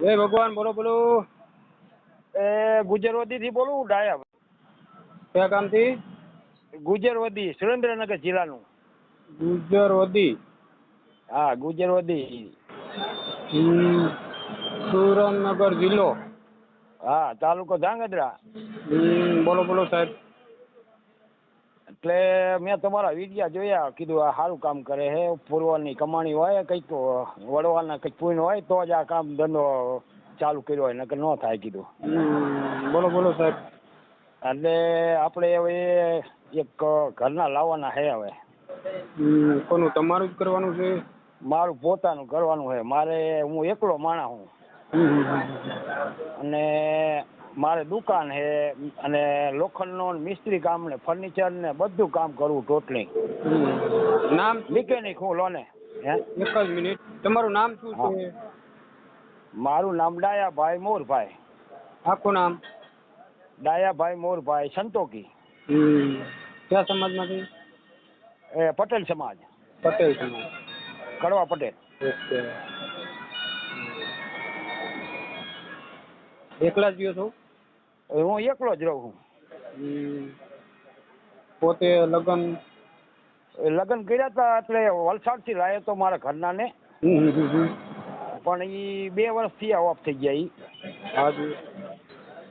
જય ભગવાન બોલો બોલો. એ ગુજરવદીથી બોલું ડાયા. કયા કામથી ગુજરવદી સુરેન્દ્રનગર જિલ્લાનું. ગુજરવદી. હા ગુજરવદી. સુરેન્દ્રનગર જિલ્લો. હા તાલુકો ધાંગધ્રા. બોલો બોલો સાહેબ. એટલે મેં તમારા વિડિયા જોયા કીધું આ સારું કામ કરે છે પૂર્વની કમાણી હોય કંઈક વડવાના કંઈક પુણ્ય હોય તો જ આ કામ ધંધો ચાલુ કર્યો હોય નકર ન થાય કીધું. બોલો બોલો સાહેબ. એટલે આપણે હવે એક ઘરના લાવવાના છે હવે. કોનું તમારું જ કરવાનું છે? મારું પોતાનું કરવાનું છે મારે હું એકલો માણા હું. અને મારે દુકાન છે અને લોખંડનો ને મિસ્ત્રી કામ ને ફર્નિચર ને બધું કામ કરવું ટોટલી નામ મિકેનિક હું લોને. ને એક જ મિનિટ. તમારું નામ શું છે? મારું નામ ડાયાભાઈ મોરભાઈ. આખું નામ? ડાયાભાઈ મોરભાઈ સંતોકી. કયા સમાજમાંથી? એ પટેલ સમાજ. પટેલ સમાજ. કડવા પટેલ. એકલા જ ગયો છો? હું એકલો જ રહું. છું પોતે લગ્ન? લગ્ન કર્યા હતા એટલે વલસાડથી લાવ્યો તો મારા ઘરના ને. પણ એ બે વર્ષથી ઓફ થઈ ગયા ઈ.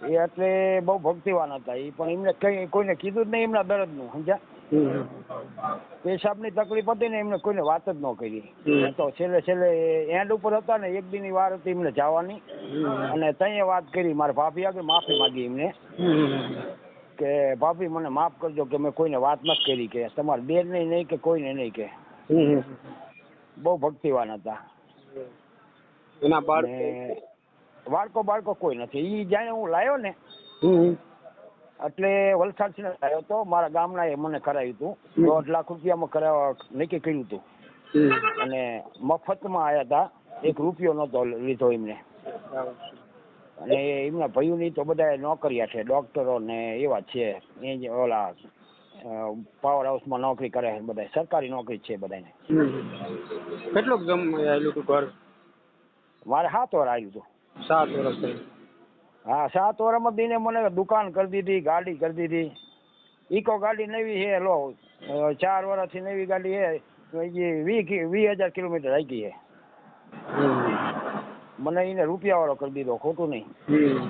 એ એટલે બહુ ભક્તિવાન હતા એ પણ એમને કઈ કોઈને કીધું જ નહીં એમના દર્દનું સમજ્યા? હમ, પેશાબની તકલીફ હતી ને એમને કોઈને વાત જ ન કરી. તો છેલ્લે છેલ્લે એન્ડ ઉપર હતા ને એક દીની વાર હતી એમને જવાની. અને તઈએ વાત કરી મારા ભાભી આગળ માફી માંગી એમને. કે ભાભી મને માફ કરજો કે મેં કોઈને વાત નથી કરી કે તમારા બેન નહીં નહીં કે કોઈને નહીં કે. બહુ ભક્તિવાન હતા. એના બાળકો? ને બાળકો કોઈ નથી. એ જાણે હું લાવ્યો ને એટલે વલસાડથી આવ્યો તો મારા ગામના એ મને કરાવ્યું હતું. દોઢ લાખ રૂપિયામાં કરાવવા નક્કી કર્યું હતું. અને મફતમાં આવ્યા હતા. એક રૂપિયો નહોતો લીધો એમને. અને એમના ભાઈઓની તો બધા નોકરિયા છે ડોક્ટરો ને એવા છે એ જે ઓલા પાવર હાઉસમાં નોકરી કરે છે બધા સરકારી નોકરી છે બધાને ને કેટલુંક જમ આવેલું હતું ઘર? મારે સાત વાર આવ્યું હતું. સાત વર્ષ હા સાત વર્ષમાં દીને મને દુકાન કરી દીધી ગાડી કરી દીધી. ઇકો ગાડી નવી છે લો ચાર વર્ષથી નવી ગાડી છે તો વી વીસ હજાર કિલોમીટર હાકી છે. મને એને રૂપિયા વાળો કરી દીધો ખોટું નહીં.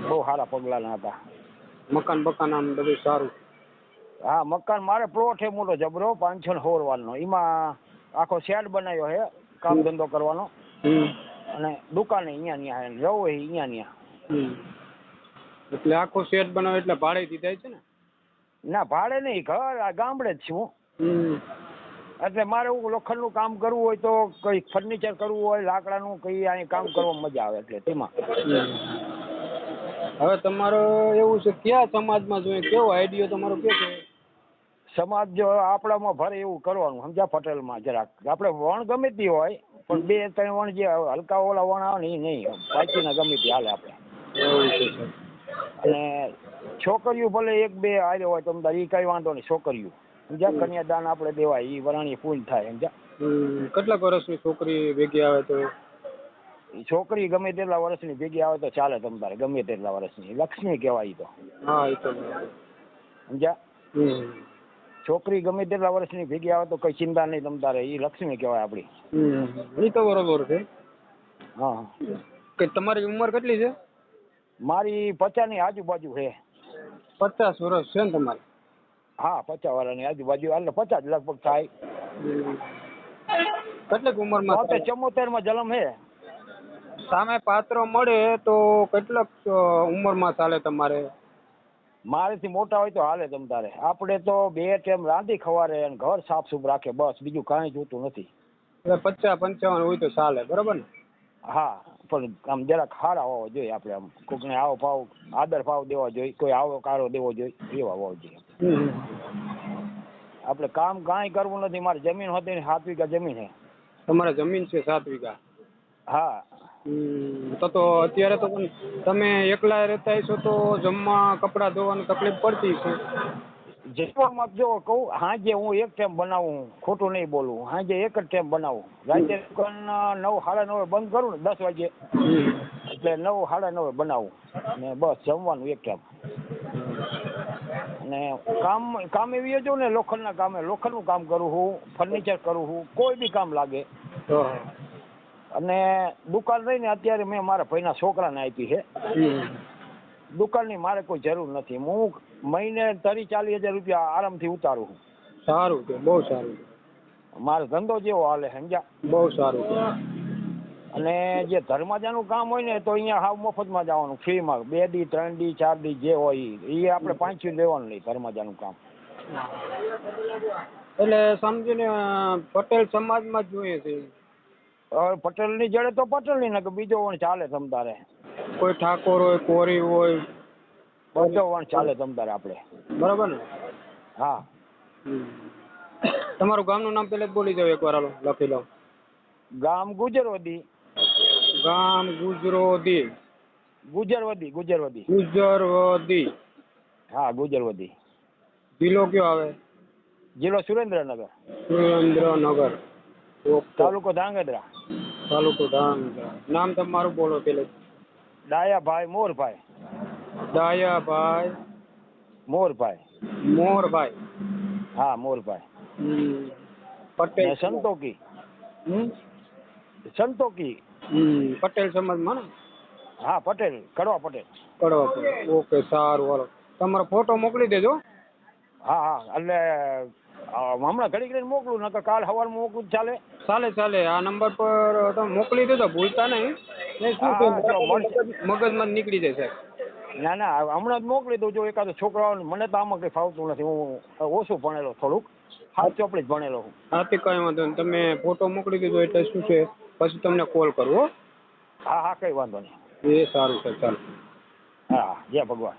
બહુ સારા પગલાના હતા. મકાન બકાન આમ બધું સારું. હા મકાન મારે પ્લોટ છે મોટો જબરો પાંચસો ને સોળ એમાં આખો શેડ બનાવ્યો છે કામ ધંધો કરવાનો. અને દુકાને અહીંયા ત્યાં રહું હોય અહીંયા હમ. એટલે આખો શેડ બનાવે એટલે ભાડે થાય છે ને? ના ભાડે નહીં ઘર આ ગામડે જ છું એટલે મારે એવું લોખંડનું કામ કરવું હોય તો કઈ ફર્નિચર કરવું હોય લાકડાનું કઈ અહીં કામ કરવા મજા આવે એટલે તેમાં. હવે તમારો એવું છે કયા સમાજમાં જોઈએ કેવો આઈડિયો તમારો કયો છે? સમાજ જો આપણામાં ભરે એવું કરવાનું સમજ્યા? પટેલમાં જરાક. આપણે વણ ગમે તે હોય પણ બે ત્રણ વણ જે હલકા ઓલા વણ આવે ને એ નહીં. બાકીના ગમે તે હાલે આપણે. એવું છે સર અને છોકરીઓ ભલે એક બે આવ્યો હોય તો એ કઈ વાંધો નહીં છોકરીઓ. સમજ્યા? કન્યાદાન આપણે દેવાય એ વરાણી પૂર્ણ થાય સમજ્યા? હમ. કેટલાક વર્ષની છોકરી ભેગી આવે તો? છોકરી ગમે તેટલા વર્ષની ભેગી આવે તો ચાલે તમારે ગમે તેટલા વર્ષની. લક્ષ્મી કહેવાય તો. હા એ તો સમજ્યા? છોકરી ગમે તેટલા વર્ષની ભેગી આવે તો કઈ ચિંતા નહીં તમતારે એ લક્ષ્મી કહેવાય આપણી. એ તો બરોબર છે. હા. કે તમારી ઉંમર કેટલી છે? મારી પચાસની આજુબાજુ છે. પચાસ વર્ષ છે ને તમારે? હા પચાસ વાળાની આજુબાજુ. એટલે પચાસ લગભગ થાય. કેટલીક ઉંમરમાં તોતેર ચમોતેરમાં જન્મ છે. સામે પાત્ર મળે તો કેટલાક ઉંમરમાં ચાલે તમારે? મારેથી મોટા હોય તો હાલે તમ તારે. આપણે તો બે ટાઈમ રાંધી ખવારે અને ઘર સાફ સુફ રાખે બસ. બીજું કાંઈ જોતું નથી. પચાસ પંચાવન હોય તો ચાલે બરોબર ને? હા. પણ આમ જરાક સારા હોવા જોઈએ આપણે આમ. કોકને આવો ભાવ આદર ભાવ દેવા જોઈએ કોઈ આવો કારો દેવો જોઈએ એવા હોવા જોઈએ. આપણે કામ કાંઈ કરવું નથી મારી જમીન હતી ને સાત વીઘા જમીન છે. તમારે જમીન છે સાત વીઘા? હા. તો તો અત્યારે તો તમે એકલા રહેતા હશો તો જમવા કપડાં ધોવાની તકલીફ પડતી છે જમવામાં જો કહું હાજે હું એક ટાઈમ બનાવું ખોટું નહીં બોલું હાજે એક જ ટાઈમ બનાવું. રાતે દુકાન નવ સાડા નવે બંધ કરું ને દસ વાગે એટલે નવ સાડા નવે બનાવું. ને બસ જમવાનું એક ટાઈમ અને કામ કામ એવી જો ને લોખંડના કામે લોખંડનું કામ કરું છું ફર્નિચર કરું છું કોઈ બી કામ લાગે. અને દુકાન રહીને અત્યારે મેં મારા ભાઈના છોકરાને આપી છે. દુકાનની મારે કોઈ જરૂર નથી. હું મહિને તરી ચાલીસ હજાર રૂપિયા આરામથી ઉતારું છું. સારું છે બહુ સારું મારો ધંધો જેવો હાલે સમજ્યા? બહુ સારું અને જે ધર્માજાનું કામ હોય ને તો અહીંયા હાવ મફતમાં જવાનું ફ્રીમાં બે દી ત્રણ દી ચાર દી જે હોય એ આપણે પાંચ લેવાનું નહીં ધર્માજાનું કામ. એટલે સમજીને પટેલ સમાજમાં જોઈએ છે. પટેલની જડે તો પટેલની ને બીજો ચાલે તમતારે કોઈ ઠાકોર હોય કોરી હોય બધો વણ ચાલે તમતારે આપણે બરાબર ને? હા. તમારું ગામનું નામ પહેલા જ બોલી દો એકવાર હાલો લખી લો ગામ ગુજરવદી. ગામ ગુજરોદી ગુજરવદી ગુજરવદી. ગુજરવદી. હા ગુજરવદી. જિલ્લો કયો આવે? જિલ્લો સુરેન્દ્રનગર. સુરેન્દ્રનગર. તાલુકો ધાંગધ્રા. તાલુકો ધાંગધ્રા. નામ તમારું બોલો પેલે ડાયાભાઈ મોરભાઈ. ડાયાભાઈ મોરભાઈ. મોરભાઈ. હા મોરભાઈ. પટેલ સંતોકી? સંતોકી. પટેલ સમાજમાં ને? હા પટેલ કડવા પટેલ. કડવા પટેલ. ઓકે સારું હાલો. તમારો ફોટો મોકલી દેજો. હા હા એટલે હમણાં ઘડી ઘડી મોકલું નકર કાલ સવારમાં મોકલું ચાલે. ચાલે ચાલે. આ નંબર પર તમે મોકલી દેજો ભૂલતા નહીં. હા, હા. મગજમાં નીકળી જાય સાહેબ. ના ના હમણાં જ મોકલી દઉં જો એકાદ છોકરાઓ મને તો આમાં કઈ ફાવતું નથી. હું ઓછું ભણેલો થોડુંક. હાથ ચોપડી જ ભણેલો હું. હાથી કઈ વાંધો નહીં. તમે ફોટો મોકલી દીધો એટલે શું છે? પછી તમને કોલ કરવો હો. હા હા કંઈ વાંધો નહીં. એ સારું છે ચાલો. હા હા જય ભગવાન.